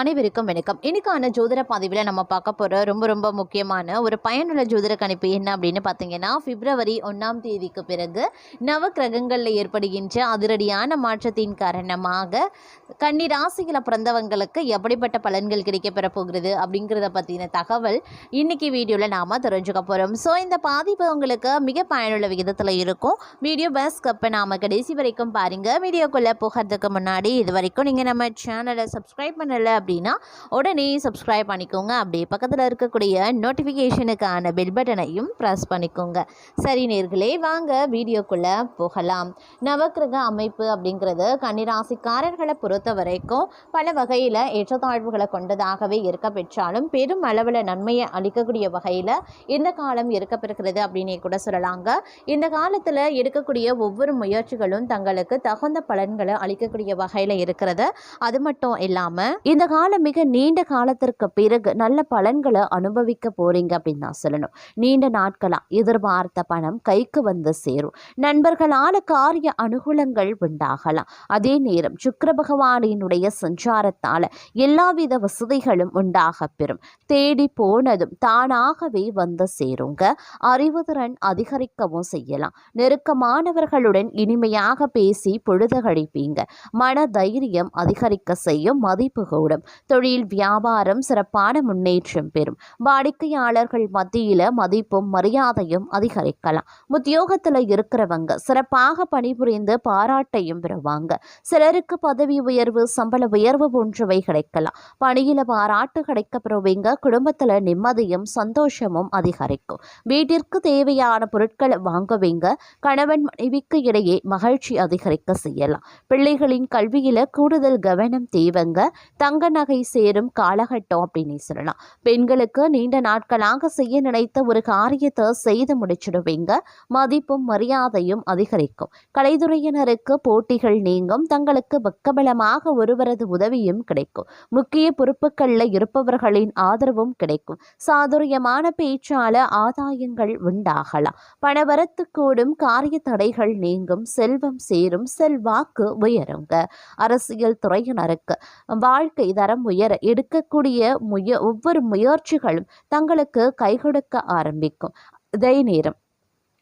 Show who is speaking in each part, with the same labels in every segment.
Speaker 1: அனைவருக்கும் வணக்கம். இன்னைக்கான ஜோதிட பதிவில் நம்ம பார்க்க போகிற ரொம்ப ரொம்ப முக்கியமான ஒரு பயனுள்ள ஜோதிட கணிப்பு என்ன அப்படின்னு பார்த்தீங்கன்னா பிப்ரவரி ஒன்றாம் தேதிக்கு பிறகு நவ கிரகங்களில் ஏற்படுகின்ற அதிரடியான மாற்றத்தின் காரணமாக கன்னி ராசியில் பிறந்தவங்களுக்கு எப்படிப்பட்ட பலன்கள் கிடைக்கப்பெற போகிறது அப்படிங்கிறத பற்றின தகவல் இன்றைக்கி வீடியோவில் நாம் தெரிஞ்சுக்க போகிறோம் ஸோ இந்த பாதிப்பு உங்களுக்கு மிக பயனுள்ள விகிதத்தில் இருக்கும். வீடியோ பஸ் கப்பை நாம் கடைசி வரைக்கும் பாருங்கள் வீடியோக்குள்ளே போகிறதுக்கு முன்னாடி இது வரைக்கும் நீங்கள் நம்ம சேனலை சப்ஸ்கிரைப் பண்ணலை அப்படின்னா உடனே சப்ஸ்கிரைப் பண்ணிக்கோங்க. அப்படியே பக்கத்தில் இருக்கக்கூடிய நோட்டிஃபிகேஷனுக்கான பெல் பட்டனையும் ப்ரெஸ் பண்ணிக்கோங்க. சரி நேர்களே வாங்க வீடியோக்குள்ளே போகலாம். நவக்கிரக அமைப்பு அப்படிங்கிறது கன்னிராசிக்காரர்களை பொறுத்த வரைக்கும் பல வகையில் ஏற்றத்தாழ்வுகளை கொண்டதாகவே இருக்க பெற்றாலும் பெரும் அளவில் நன்மையை அளிக்கக்கூடிய வகையில் இந்த காலம் இருக்கப்பெறுகிறது அப்படின்னே கூட சொல்லலாங்க. இந்த காலத்தில் எடுக்கக்கூடிய ஒவ்வொரு முயற்சிகளும் தங்களுக்கு தகுந்த பலன்களை அளிக்கக்கூடிய வகையில் இருக்கிறது. அது மட்டும் இல்லாமல் இந்த கால மிக நீண்ட காலத்திற்கு பிறகு நல்ல பலன்களை அனுபவிக்க போறீங்க அப்படின்னு தான் சொல்லணும். நீண்ட நாட்களாக எதிர்பார்த்த பணம் கைக்கு வந்து சேரும். நண்பர்களால காரிய அனுகூலங்கள் உண்டாகலாம். அதே நேரம் சுக்கர பகவானினுடைய சஞ்சாரத்தால எல்லாவித வசதிகளும் உண்டாக பெறும். தேடி போனதும் தானாகவே வந்து சேருங்க. அறிவுதிறன் அதிகரிக்கவும் செய்யலாம். நெருக்கமானவர்களுடன் இனிமையாக பேசி பொழுது கழிப்பீங்க. மன தைரியம் அதிகரிக்க செய்யும் மதிப்பு கூடும். தொழில் வியாபாரம் சிறப்பான முன்னேற்றம் பெறும். வாடிக்கையாளர்கள் மத்தியில மதிப்பும் மரியாதையும் அதிகரிக்கலாம். உத்தியோகத்துல இருக்கிறவங்க சிறப்பாக பணிபுரிந்து பாராட்டையும் பெறுவாங்க. சிலருக்கு பதவி உயர்வு சம்பள உயர்வு போன்றவை கிடைக்கலாம். பணியில பாராட்டு கிடைக்க பெறுவீங்க குடும்பத்துல நிம்மதியும் சந்தோஷமும் அதிகரிக்கும். வீட்டிற்கு தேவையான பொருட்களை வாங்குவீங்க. கணவன் மனைவிக்கு இடையே மகிழ்ச்சி அதிகரிக்க செய்யலாம். பிள்ளைகளின் கல்வியில கூடுதல் கவனம் தேவைங்க. தங்க நகை சேரும் காலகட்டம் அப்படின்னு சொல்லலாம். பெண்களுக்கு நீண்ட நாட்களாக செய்ய நினைத்த ஒரு காரியத்தை செய்து முடிச்சிடுவீங்க. மதிப்பும் மரியாதையும் அதிகரிக்கும். கலைத்துறையினருக்கு போட்டிகள் நீங்கும். தங்களுக்கு பக்கபலமாக ஒருவரது உதவியும் கிடைக்கும். முக்கிய பொறுப்புகளில் இருப்பவர்களின் ஆதரவும் கிடைக்கும். சாதுரியமான பேச்சால ஆதாயங்கள் உண்டாகலாம். பணவரத்து கூடும் காரிய தடைகள் நீங்கும். செல்வம் சேரும். செல்வாக்கு உயருங்க. அரசியல் துறையினருக்கு வாழ்க்கை தரம் உயர எடுக்கக்கூடிய முய ஒவ்வொரு முயற்சிகளும் தங்களுக்கு கை கொடுக்க ஆரம்பிக்கும். இதே நேரம்.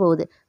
Speaker 1: போது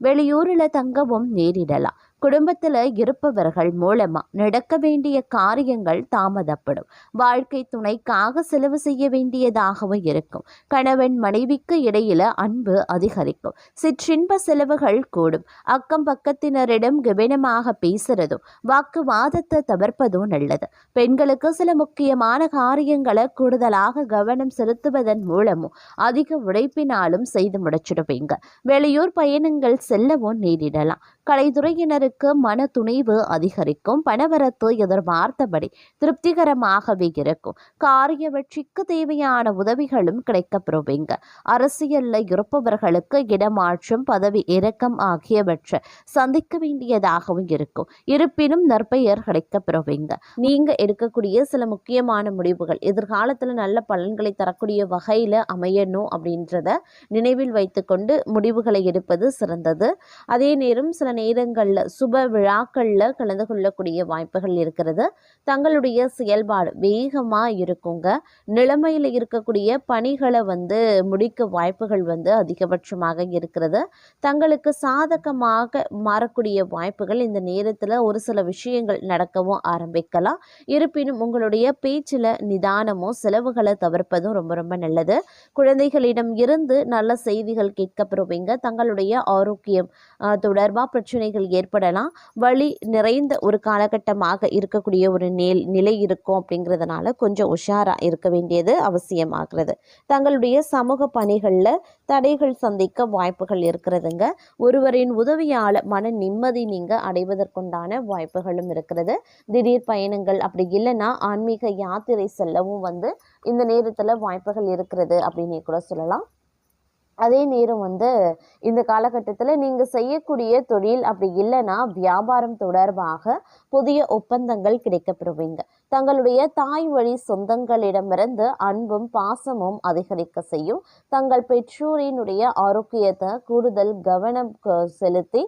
Speaker 1: வெளியூரில் தங்கவும் நேரிடலாம்.
Speaker 2: குடும்பத்தில் இருப்பவர்கள் மூலமா நடக்க வேண்டிய காரியங்கள் தாமதப்படும். வாழ்க்கை துணைக்காக செலவு செய்ய வேண்டியதாகவும் இருக்கும். கணவன் மனைவிக்கு இடையில அன்பு அதிகரிக்கும். சிற்றின்ப செலவுகள் கூடும். அக்கம் பக்கத்தினரிடம் கவனமாக பேசுறதும் வாக்குவாதத்தை தவிர்ப்பதும் நல்லது. பெண்களுக்கு சில முக்கியமான காரியங்களை கூடுதலாக கவனம் செலுத்துவதன் மூலமும் அதிக உழைப்பினாலும் செய்து முடிச்சிடுவீங்க. வெளியூர் பயணங்கள் செல்லவும் நேரிடலாம். கலைத்துறையினருக்கு மன துணிவு அதிகரிக்கும். பணவரத்து எதிர்பார்த்தபடி திருப்திகரமாகவே இருக்கும். காரிய வெற்றிக்கு தேவையான உதவிகளும் கிடைக்கப்பெறுவீங்க. அரசியலில் இருப்பவர்களுக்கு இடமாற்றம் பதவி இறக்கம் ஆகியவற்றை சந்திக்க வேண்டியதாகவும் இருக்கும். இருப்பினும் நற்பெயர் கிடைக்கப்பெறுவீங்க. நீங்க எடுக்கக்கூடிய சில முக்கியமான முடிவுகள் எதிர்காலத்துல நல்ல பலன்களை தரக்கூடிய வகையில அமையணும் அப்படின்றத நினைவில் வைத்துக்கொண்டு முடிவுகளை எடுப்பது சிறந்தது. அதே நேரம் சில நேரங்களில் சுப விழாக்களில் கலந்து கொள்ளக்கூடிய வாய்ப்புகள் இருக்கிறது. தங்களுடைய செயல்பாடு வேகமாக இருக்குங்க. நிலைமையில் இருக்கக்கூடிய பணிகளை வந்து முடிக்க வாய்ப்புகள் வந்து அதிகபட்சமாக இருக்கிறது. தங்களுக்கு சாதகமாக மாறக்கூடிய வாய்ப்புகள் இந்த நேரத்தில் ஒரு சில விஷயங்கள் நடக்கவும் ஆரம்பிக்கலாம். இருப்பினும் உங்களுடைய பேச்சில் நிதானமும் செலவுகளை தவிர்ப்பதும் ரொம்ப ரொம்ப நல்லது. குழந்தைகளிடம் இருந்து நல்ல செய்திகள் கேட்கப்படுவீங்க. தங்களுடைய ஆரோக்கியம் தொடர்பாக பிரச்சனைகள் ஏற்படலாம். வழி நிறைந்த ஒரு காலகட்டமாக இருக்கக்கூடிய ஒரு நேல் நிலை இருக்கும் அப்படிங்கிறதுனால கொஞ்சம் உஷாராக இருக்க வேண்டியது அவசியமாகிறது. தங்களுடைய சமூக பணிகளில் தடைகள் சந்திக்க வாய்ப்புகள் இருக்கிறதுங்க. ஒருவரின் உதவியால் மன நிம்மதி நீங்கள் அடைவதற்குண்டான வாய்ப்புகளும் இருக்கிறது. திடீர் பயணங்கள் அப்படி இல்லைன்னா ஆன்மீக யாத்திரை செல்லவும் வந்து இந்த நேரத்தில் வாய்ப்புகள் இருக்கிறது அப்படின்னு கூட சொல்லலாம். அதே நேரம் வந்து இந்த காலகட்டத்தில் நீங்கள் செய்யக்கூடிய தொழில் அப்படி இல்லைன்னா வியாபாரம் தொடர்பாக புதிய ஒப்பந்தங்கள் கிடைக்கப்பெறுவீங்க. தங்களுடைய தாய் வழி சொந்தங்களிடமிருந்து அன்பும் பாசமும் அதிகரிக்க செய்யும். தங்கள் பெற்றோரினுடைய ஆரோக்கியத்தை கூடுதல் கவனம் செலுத்தி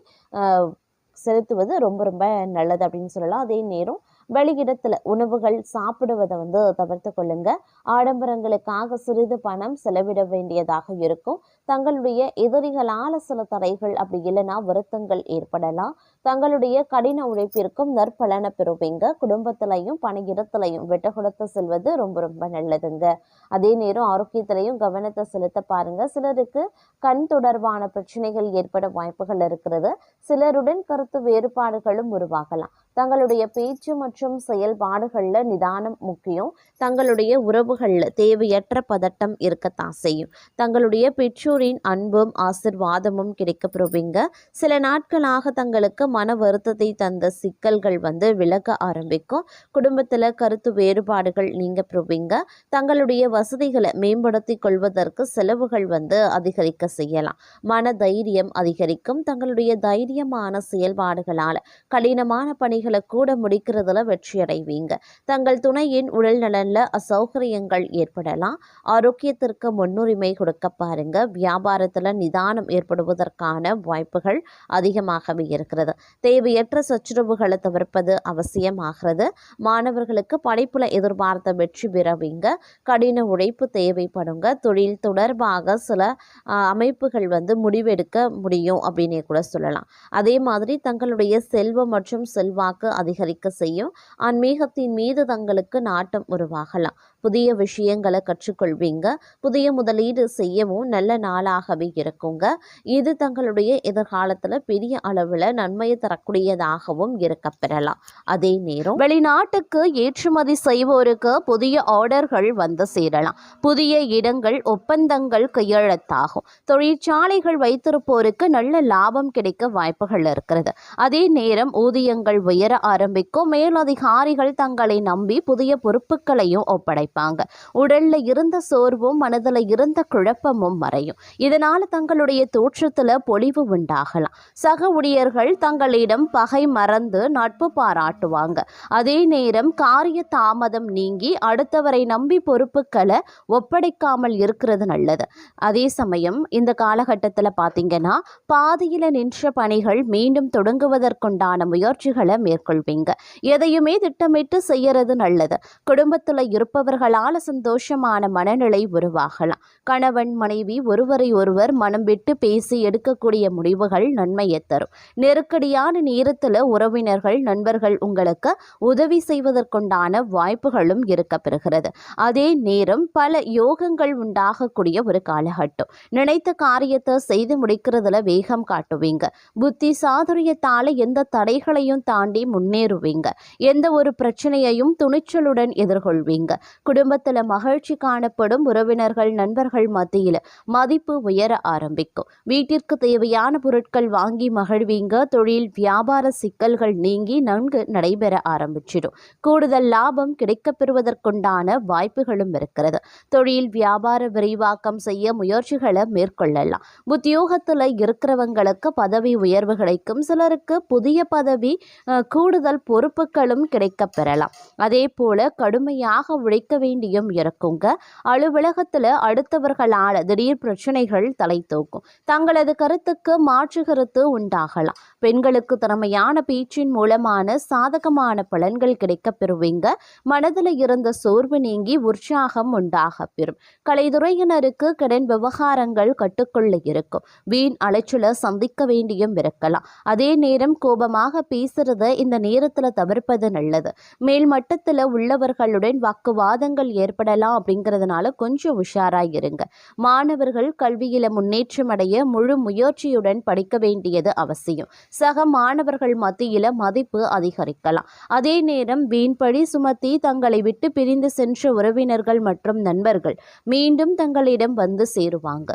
Speaker 2: செலுத்துவது ரொம்ப ரொம்ப நல்லது அப்படின்னு சொல்லலாம். அதே நேரம் வெளியிடத்துல உணவுகள் சாப்பிடுவதை வந்து தவிர்த்து கொள்ளுங்க. ஆடம்பரங்களுக்காக சிறிது பணம் செலவிட வேண்டியதாக இருக்கும். தங்களுடைய எதிரிகளால சில தடைகள் அப்படி இல்லைன்னா வருத்தங்கள் ஏற்படலாம். தங்களுடைய கடின உழைப்பிற்கும் நற்பலனை பெறுவீங்க. குடும்பத்திலையும் பணியிடத்திலையும் விட்டு கொடுத்து செல்வது ரொம்ப ரொம்ப நல்லதுங்க. அதே நேரம் ஆரோக்கியத்திலையும் கவனத்தை செலுத்த பாருங்க. சிலருக்கு கண் தொடர்பான பிரச்சனைகள் ஏற்பட வாய்ப்புகள் இருக்கிறது. சிலருடன் கருத்து வேறுபாடுகளும் உருவாகலாம். தங்களுடைய பேச்சு மற்றும் செயல்பாடுகளில் நிதானம் முக்கியம். தங்களுடைய உறவுகளில் தேவையற்ற பதட்டம் இருக்கத்தான் செய்யும். தங்களுடைய பெற்றோரின் அன்பும் ஆசிர்வாதமும் கிடைக்கப்பெறுவீங்க. சில நாட்களாக தங்களுக்கு மன வருத்தத்தை தந்த சிக்கல்கள் வந்து விலக ஆரம்பிக்கும். குடும்பத்தில் கருத்து வேறுபாடுகள் நீங்க பெறுவீங்க. தங்களுடைய வசதிகளை மேம்படுத்தி கொள்வதற்கு செலவுகள் வந்து அதிகரிக்க செய்யலாம். மன தைரியம் அதிகரிக்கும். தங்களுடைய தைரியமான செயல்பாடுகளால் கடினமான பணி பணிகளை கூட முடிக்கிறதுல வெற்றி அடைவீங்க தங்கள் துணையின் உடல் நலன்ல அசௌகரியங்கள் ஏற்படலாம். ஆரோக்கியத்திற்கு முன்னுரிமை கொடுக்க பாருங்க. வியாபாரத்துல நிதானம் ஏற்படுவதற்கான வாய்ப்புகள் அதிகமாகவே இருக்கிறது. தேவையற்ற சச்சுரவுகளை தவிர்ப்பது அவசியமாகிறது. மாணவர்களுக்கு படைப்புல எதிர்பார்த்த வெற்றி பெறவீங்க. கடின உழைப்பு தேவைப்படுங்க. தொழில் தொடர்பாக சில ஆஹ், அமைப்புகள் வந்து முடிவெடுக்க முடியும் அப்படின்னே கூட சொல்லலாம். அதே மாதிரி தங்களுடைய செல்வம் மற்றும் செல்வாக்கு அதிகரிக்க செய்யும். ஆன்மீகத்தின் மீது தங்களுக்கு நாட்டம் உருவாகலாம். புதிய விஷயங்களை கற்றுக்கொள்வீங்க. புதிய முதலீடு செய்யவும் நல்ல நாளாகவே இருக்குங்க. இது தங்களுடைய எதிர்காலத்தில் பெரிய அளவில் நன்மையை தரக்கூடியதாகவும் இருக்கப் பெறலாம். அதே நேரம் வெளிநாட்டுக்கு ஏற்றுமதி செய்வோருக்கு புதிய ஆர்டர்கள் வந்து சேரலாம். புதிய இடங்கள் ஒப்பந்தங்கள் கையெழுத்தாகும். தொழிற்சாலைகள் வைத்திருப்போருக்கு நல்ல லாபம் கிடைக்க வாய்ப்புகள் இருக்கிறது. அதே நேரம் ஊதியங்கள் உயர ஆரம்பிக்கும். மேலதிகாரிகள் தங்களை நம்பி புதிய பொறுப்புகளையும் ஒப்படைப்பாங்க உடல்ல இருந்த சோர்வும் மனதில் இருந்த குழப்பமும் மறையும். இதனால தங்களுடைய தோற்றத்துல பொலிவு உண்டாகலாம். சக ஊழியர்கள் தங்களிடம் பகை மறந்து நட்பு பாராட்டுவாங்க. அதே நேரம் காரிய தாமதம் நீங்கி அடுத்தவரை நம்பி பொறுப்புகளை ஒப்படைக்காமல் இருக்கிறது நல்லது. அதே சமயம் இந்த காலகட்டத்தில் பார்த்தீங்கன்னா பாதியில் நின்ற பணிகள் மீண்டும் தொடங்குவதற்குண்டான முயற்சிகளை
Speaker 1: மேற்கொள்வீங்க. எதையுமே திட்டமிட்டு செய்யறது நல்லது. குடும்பத்தில் இருப்பவர்களால் சந்தோஷமான மனநிலை உருவாகலாம். கணவன் மனைவி ஒருவரை ஒருவர் மனம் விட்டு பேசி எடுக்கக்கூடிய முடிவுகள் நன்மையை தரும். நெருக்கடியான நேரத்தில் உறவினர்கள் நண்பர்கள் உங்களுக்கு உதவி செய்வதற்குண்டான வாய்ப்புகளும் இருக்க பெறுகிறது அதே நேரம் பல யோகங்கள் உண்டாகக்கூடிய ஒரு காலகட்டம். நினைத்த காரியத்தை செய்து முடிக்கிறதுல வேகம் காட்டுவீங்க. புத்தி சாதுரியத்தால எந்த தடைகளையும் தாண்டி முன்னேறுவீங்க. எந்த ஒரு பிரச்சனையையும் துணிச்சலுடன் எதிர்கொள்வீங்க. குடும்பத்தில் மகிழ்ச்சி காணப்படும் உறவினர்கள் நண்பர்கள் மத்தியில் மதிப்பு உயர ஆரம்பிக்கும். வீட்டிற்கு தேவையான பொருட்கள் வாங்கி மகிழ்வீங்க. தொழில் வியாபார சிக்கல்கள் நீங்கி நன்கு நடைபெற ஆரம்பிச்சிடும். கூடுதல் லாபம் கிடைக்கப்பெறுவதற்குண்டான வாய்ப்புகளும் இருக்கிறது. தொழில் வியாபார விரிவாக்கம் செய்ய முயற்சிகளை மேற்கொள்ளலாம். உத்தியோகத்தில் இருக்கிறவங்களுக்கு பதவி உயர்வு கிடைக்கும். சிலருக்கு புதிய பதவி கூடுதல் பொறுப்புகளும் கிடைக்கப்பெறலாம். அதே போல கடுமையாக உழைக்க வேண்டியும் இருக்குங்க. அலுவலகத்தில் அடுத்தவர்களால் திடீர் பிரச்சனைகள் தலை தூக்கும். தங்களது கருத்துக்கு மாற்று கருத்து உண்டாகலாம். பெண்களுக்கு திறமையான பேச்சின் மூலமான சாதகமான பலன்கள் கிடைக்கப் பெறுவீங்க. மனதில் இருந்த சோர்வு நீங்கி உற்சாகம் உண்டாக பெறும். கலைத்துறையினருக்கு கடன் விவகாரங்கள் கட்டுக்குள்ள இருக்கும். வீண் அலைச்சலை சந்திக்க வேண்டியும் இருக்கலாம். அதே நேரம் கோபமாக பேசுறத இந்த நேரத்தில் தவிர்ப்பது நல்லது. மேல் மட்டத்தில் உள்ளவர்களுடன் வாக்குவாதங்கள் ஏற்படலாம் அப்படிங்கிறதுனால கொஞ்சம் உஷாராக இருங்க மாணவர்கள் கல்வியில முன்னேற்றம் அடைய முழு முயற்சியுடன் படிக்க வேண்டியது அவசியம். சக மாணவர்கள் மத்தியில மதிப்பு அதிகரிக்கலாம். அதே நேரம் வீண்பழி சுமத்தி தங்களை விட்டு பிரிந்து சென்ற உறவினர்கள் மற்றும் நண்பர்கள் மீண்டும் தங்களிடம் வந்து சேருவாங்க.